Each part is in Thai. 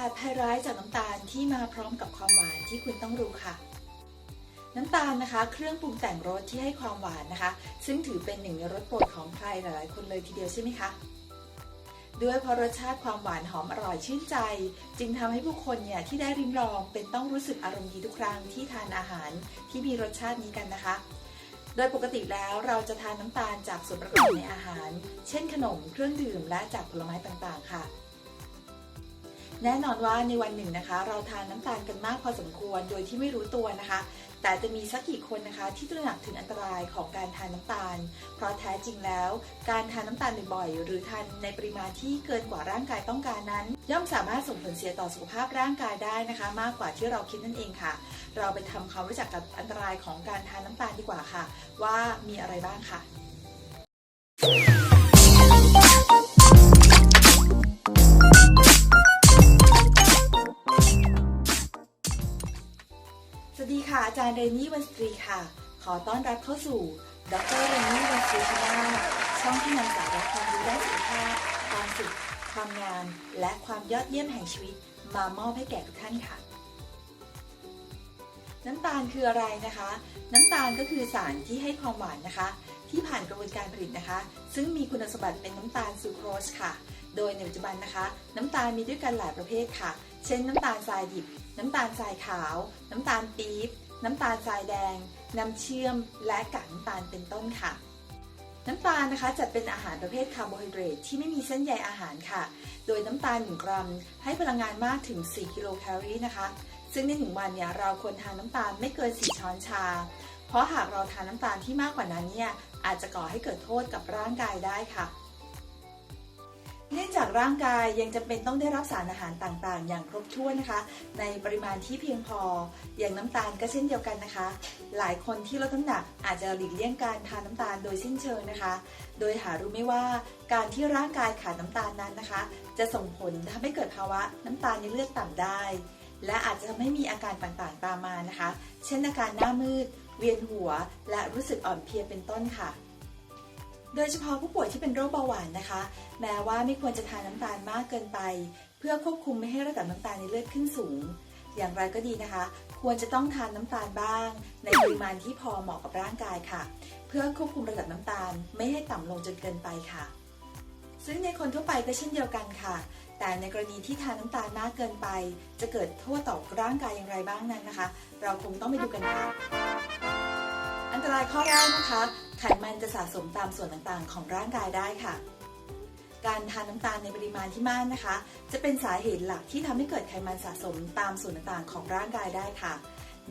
8ภัยร้ายจากน้ำตาลที่มาพร้อมกับความหวานที่คุณต้องรู้ค่ะ น้ำตาลนะคะ เครื่องปรุงแต่งรสที่ให้ความหวานนะคะ ซึ่งถือเป็นหนึ่งในรสโปรดของใครหลายๆ คนเลยทีเดียวใช่ไหมคะด้วยเพราะรสชาติความหวานหอมอร่อยชื่นใจ จึงทำให้ผู้คนเนี่ยที่ได้ริมลองเป็นต้องรู้สึกอารมณ์ดีทุกครั้งที่ทานอาหารที่มีรสชาตินี้กันนะคะ โดยปกติแล้วเราจะทานน้ำตาลจากส่วนประกอบในอาหาร เช่นขนมเครื่องดื่มและจากผลไม้ต่างๆค่ะ แน่นอนว่าในวันหนึ่งนะคะ เราทานน้ำตาลกันมากพอสมควรโดยที่ไม่รู้ตัวนะคะ แต่จะมีสักกี่คนนะคะที่ตระหนักถึงอันตรายของการทานน้ำตาล เพราะแท้จริงแล้ว การทานน้ำตาลบ่อยๆหรือทานในปริมาณที่เกินกว่าร่างกายต้องการนั้น ย่อมสามารถส่งผลเสียต่อสุขภาพร่างกายได้นะคะ มากกว่าที่เราคิดนั่นเองค่ะ เราไปทำความรู้จักกับอันตรายของการทานน้ำตาลดีกว่าค่ะ ว่ามีอะไรบ้างค่ะ จารย์เรนนี่วันสตรีค่ะ ขอต้อนรับเข้าสู่ ดรเรนนี่วันสตรีชาช่องที่นำสาระความรู้ด้านสุขภาพความสุข ความงาม และความยอดเยี่ยมแห่งชีวิต มามอบให้แก่ทุกท่านค่ะ น้ำตาลคืออะไรนะคะ น้ำตาลก็คือสารที่ให้ความหวานนะคะ ที่ผ่านกระบวนการผลิตนะคะ ซึ่งมีคุณสมบัติเป็นน้ำตาลซูโครสค่ะ โดยในปัจจุบันนะคะ น้ำตาลมีด้วยกันหลายประเภทค่ะ เช่น น้ำตาลทรายดิบน้ำตาลทรายขาว น้ำตาลปี๊บ น้ำตาลทรายแดง น้ำเชื่อม และกากน้ำตาลเป็นต้นค่ะ น้ำตาลนะคะจัดเป็นอาหารประเภทคาร์โบไฮเดรตที่ไม่มีเส้นใยอาหารค่ะ โดยน้ำตาล 1 กรัม ให้พลังงานมากถึง 4 กิโลแคลอรี่นะคะ ซึ่งในหนึ่งวันเนี่ยเราควรทานน้ำตาลไม่เกิน 4 ช้อนชา เพราะหากเราทานน้ำตาลที่มากกว่านั้นเนี่ยอาจจะก่อให้เกิดโทษกับร่างกายได้ค่ะ เนื่องจากร่างกายยังจำเป็นต้องได้รับสารอาหารต่างๆ อย่างครบถ้วนนะคะ ในปริมาณที่เพียงพอ อย่างน้ำตาลก็เช่นเดียวกันนะคะ หลายคนที่ลดน้ำหนักอาจจะหลีกเลี่ยงการทานน้ำตาลโดยสิ้นเชิงนะคะ โดยหารู้ไม่ว่าการที่ร่างกายขาดน้ำตาลนั้นนะคะ จะส่งผลทำให้เกิดภาวะน้ำตาลในเลือดต่ำได้ และอาจจะทำให้มีอาการต่างๆตามมานะคะ เช่นอาการหน้ามืด เวียนหัว และรู้สึกอ่อนเพลียเป็นต้นค่ะ โดยเฉพาะผู้ป่วยที่เป็นโรคเบาหวานนะคะ แม้ว่าไม่ควรจะทานน้ำตาลมากเกินไป เพื่อควบคุมไม่ให้ระดับน้ำตาลในเลือดขึ้นสูง อย่างไรก็ดีนะคะ ควรจะต้องทานน้ำตาลบ้าง ในปริมาณที่พอเหมาะกับร่างกายค่ะ เพื่อควบคุมระดับน้ำตาล ไม่ให้ต่ำลงจนเกินไปค่ะ ซึ่งในคนทั่วไปก็เช่นเดียวกันค่ะ แต่ในกรณีที่ทานน้ำตาลมากเกินไป จะเกิดโทษต่อร่างกายอย่างไรบ้างนั้นนะคะ เราคงต้องไปดูกันค่ะอันตรายข้อแรกนะคะ ไขมันจะสะสมตามส่วนต่างๆ ของร่างกายได้ค่ะ การทานน้ำตาลในปริมาณที่มากนะคะ จะเป็นสาเหตุหลักที่ทำให้เกิดไขมันสะสมตามส่วนต่างๆ ของร่างกายได้ค่ะ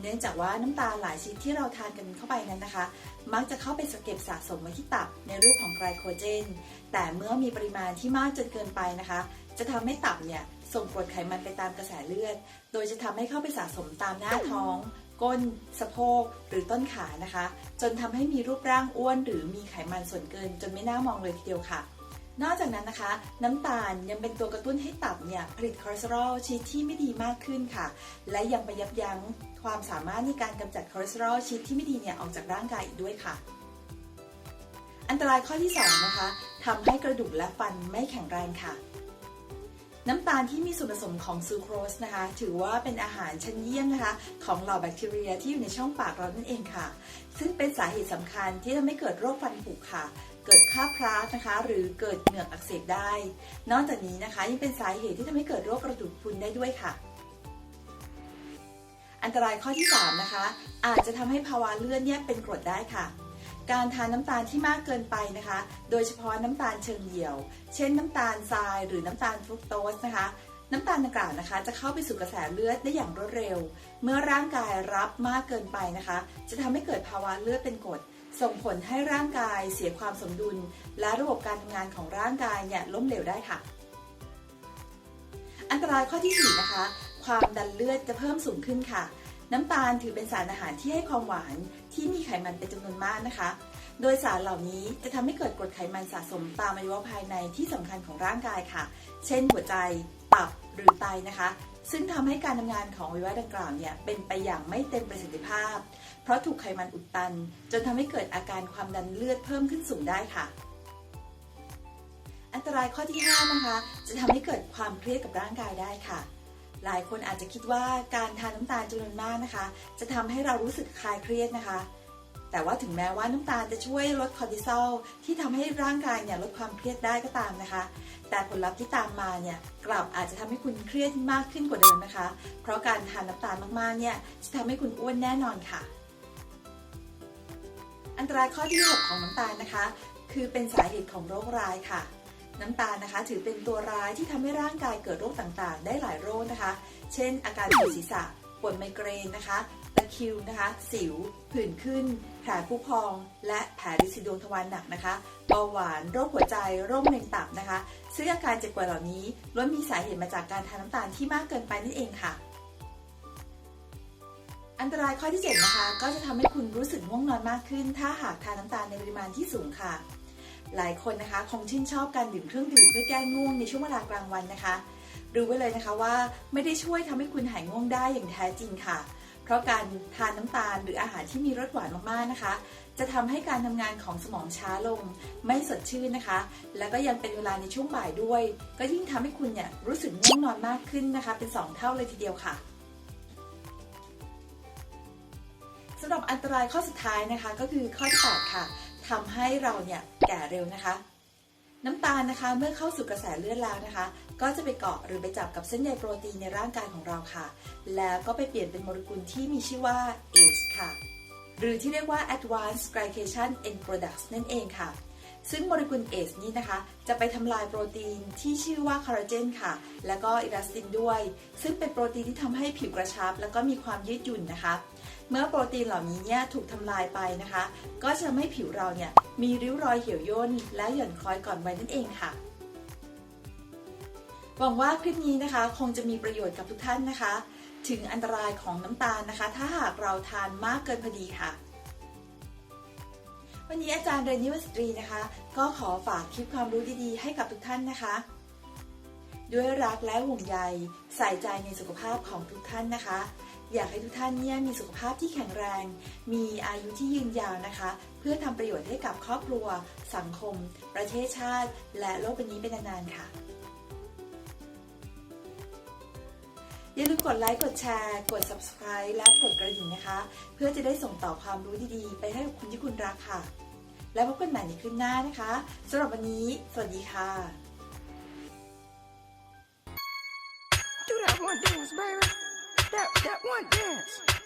เนื่องจากว่าน้ำตาลหลายชนิดที่เราทานกันเข้าไปนั้นนะคะ มักจะเข้าไปสเก็บสะสมไว้ที่ตับในรูปของไกลโคเจน แต่เมื่อมีปริมาณที่มากจนเกินไปนะคะ จะทำให้ตับเนี่ยส่งกรดไขมันไปตามกระแสเลือด โดยจะทำให้เข้าไปสะสมตามหน้าท้อง ก้น สะโพก หรือต้นขานะคะ จนทำให้มีรูปร่างอ้วนหรือมีไขมันส่วนเกิน จนไม่น่ามองเลยทีเดียวค่ะ นอกจากนั้นนะคะ น้ำตาลยังเป็นตัวกระตุ้นให้ตับเนี่ยผลิตคอเลสเตอรอลชนิดที่ไม่ดีมากขึ้นค่ะ และยังไปยับยั้งความสามารถในการกำจัดคอเลสเตอรอลชนิดที่ไม่ดีเนี่ยออกจากร่างกายอีกด้วยค่ะอันตรายข้อที่ 2 นะคะทำให้กระดูกและฟันไม่แข็งแรงค่ะ น้ำตาลที่มีส่วนผสมของซูโครสนะคะ ถือว่าเป็นอาหารชั้นเยี่ยมนะคะ ของเหล่าแบคทีเรียที่อยู่ในช่องปากเรานั่นเองค่ะ ซึ่งเป็นสาเหตุสำคัญที่ทำให้เกิดโรคฟันผุค่ะ เกิดค่าพร้านะคะ หรือเกิดเหงือกอักเสบได้ นอกจากนี้นะคะยังเป็นสาเหตุที่ทำให้เกิดโรคกระดูกพรุนได้ด้วยค่ะอันตรายข้อที่ 3 นะคะ อาจจะทำให้ภาวะเลือดเนี่ยเป็นกรดได้ค่ะ การทานน้ำตาลที่มากเกินไปนะคะ โดยเฉพาะน้ำตาลเชิงเดี่ยว เช่นน้ำตาลทรายหรือน้ำตาลฟรุกโตสนะคะ น้ำตาลดังกล่าวนะคะ จะเข้าไปสู่กระแสเลือดได้อย่างรวดเร็ว เมื่อร่างกายรับมากเกินไปนะคะ จะทำให้เกิดภาวะเลือดเป็นกรดส่งผลให้ร่างกายเสียความสมดุล และระบบการทำงานของร่างกายเนี่ยล้มเหลวได้ค่ะ อันตรายข้อที่4นะคะ ความดันเลือดจะเพิ่มสูงขึ้นค่ะ น้ำตาลถือเป็นสารอาหารที่ให้ความหวาน ที่มีไขมันเป็นจำนวนมากนะคะ โดยสารเหล่านี้จะทำให้เกิดกรดไขมันสะสมตามอวัยวะภายในที่สำคัญของร่างกายค่ะ เช่น หัวใจ ตับ หรือไตนะคะ ซึ่งทำให้การทำงานของอวัยวะดังกล่าวเนี่ยเป็นไปอย่างไม่เต็มประสิทธิภาพ เพราะถูกไขมันอุดตัน จนทำให้เกิดอาการความดันเลือดเพิ่มขึ้นสูงได้ค่ะอันตรายข้อที่ 5 นะคะ จะทำให้เกิดความเครียดกับร่างกายได้ค่ะ หลายคนอาจจะคิดว่าการทานน้ำตาลจำนวนมากนะคะ จะทำให้เรารู้สึกคลายเครียดนะคะ แต่ว่าถึงแม้ว่าน้ำตาลจะช่วยลดคอร์ติซอลที่ทำให้ร่างกายเนี่ยลดความเครียดได้ก็ตามนะคะ แต่ผลลัพธ์ที่ตามมาเนี่ยกลับอาจจะทำให้คุณเครียดมากขึ้นกว่าเดิมนะคะ เพราะการทานน้ำตาลมากๆเนี่ยจะทำให้คุณอ้วนแน่นอนค่ะ อันตรายข้อที่ 6 ของน้ำตาลนะคะ คือเป็นสาเหตุของโรคร้ายค่ะ น้ำตาลนะคะ ถือเป็นตัวร้ายที่ทำให้ร่างกายเกิดโรคต่างๆ ได้หลายโรคนะคะ เช่น อาการปวดศีรษะปวดไมเกรนนะคะตะคิวนะคะ สิว ผื่นขึ้น แผลผู้พอง และแผลริดสีดวงทวารหนักนะคะเบาหวาน โรคหัวใจ โรคมะเร็งตับนะคะ ซึ่งอาการเจ็บป่วยเหล่านี้ล้วนมีสาเหตุมาจากการทานน้ำตาลที่มากเกินไปนั่นเองค่ะ อันตรายข้อที่ 7 นะคะ ก็จะทำให้คุณรู้สึกง่วงนอนมากขึ้น ถ้าหากทานน้ำตาลในปริมาณที่สูงค่ะ หลายคนนะคะคงชื่นชอบการดื่มเครื่องดื่มเพื่อแก้ง่วงในช่วงเวลากลางวันนะคะรู้ไว้เลยนะคะว่าไม่ได้ช่วยทำให้คุณหายง่วงได้อย่างแท้จริงค่ะ เพราะการทานน้ำตาลหรืออาหารที่มีรสหวานมากๆนะคะ จะทำให้การทำงานของสมองช้าลง ไม่สดชื่นนะคะ แล้วก็ยังเป็นเวลาในช่วงบ่ายด้วย ก็ยิ่งทำให้คุณเนี่ยรู้สึกง่วงนอนมากขึ้นนะคะ เป็น 2 เท่าเลยทีเดียวค่ะสำหรับอันตรายข้อสุดท้ายนะคะ ก็คือข้อที่8ค่ะ ทำให้เราเนี่ยแก่เร็วนะคะ น้ำตาลนะคะเมื่อเข้าสู่กระแสเลือดแล้วนะคะ ก็จะไปเกาะหรือไปจับกับเส้นใยโปรตีนในร่างกายของเราค่ะ แล้วก็ไปเปลี่ยนเป็นโมเลกุลที่มีชื่อว่า ACE ค่ะ หรือที่เรียกว่า Advanced Glycation End Products นั่นเองค่ะซึ่งโมเลกุล ACE นี้นะคะ จะไปทำลายโปรตีนที่ชื่อว่าคอลลาเจนค่ะ แล้วก็อิลาสตินด้วย ซึ่งเป็นโปรตีนที่ทำให้ผิวกระชับ แล้วก็มีความยืดหยุ่นนะคะ เมื่อโปรตีนเหล่านี้เนี่ยถูกทำลายไปนะคะ ก็จะทำให้ผิวเราเนี่ยมีริ้วรอยเหี่ยวย่นและหย่อนคล้อยก่อนวัยนั่นเองค่ะหวังว่าคลิปนี้นะคะ คงจะมีประโยชน์กับทุกท่านนะคะ ถึงอันตรายของน้ำตาลนะคะ ถ้าหากเราทานมากเกินพอดีค่ะ วันนี้อาจารย์เรนนิวสตรีนะคะ ก็ขอฝากคลิปความรู้ดีๆ ให้กับทุกท่านนะคะ ด้วยรักและห่วงใยใส่ใจในสุขภาพของทุกท่านนะคะ อยากให้ทุกท่านเนี่ยมีสุขภาพที่แข็งแรง มีอายุที่ยืนยาวนะคะ เพื่อทำประโยชน์ให้กับครอบครัว สังคม ประเทศชาติ และโลกใบนี้เป็นนานๆค่ะอย่าลืมกดไลค์ กดแชร์ กด subscribe และกดกระดิ่งนะคะ เพื่อจะได้ส่งต่อความรู้ดีๆ ไปให้กับคุณที่คุณรักค่ะ แล้วพบกันใหม่ในคลิปหน้านะคะสำหรับวันนี้ สวัสดีค่ะ Do that one dance, baby. That that one dance.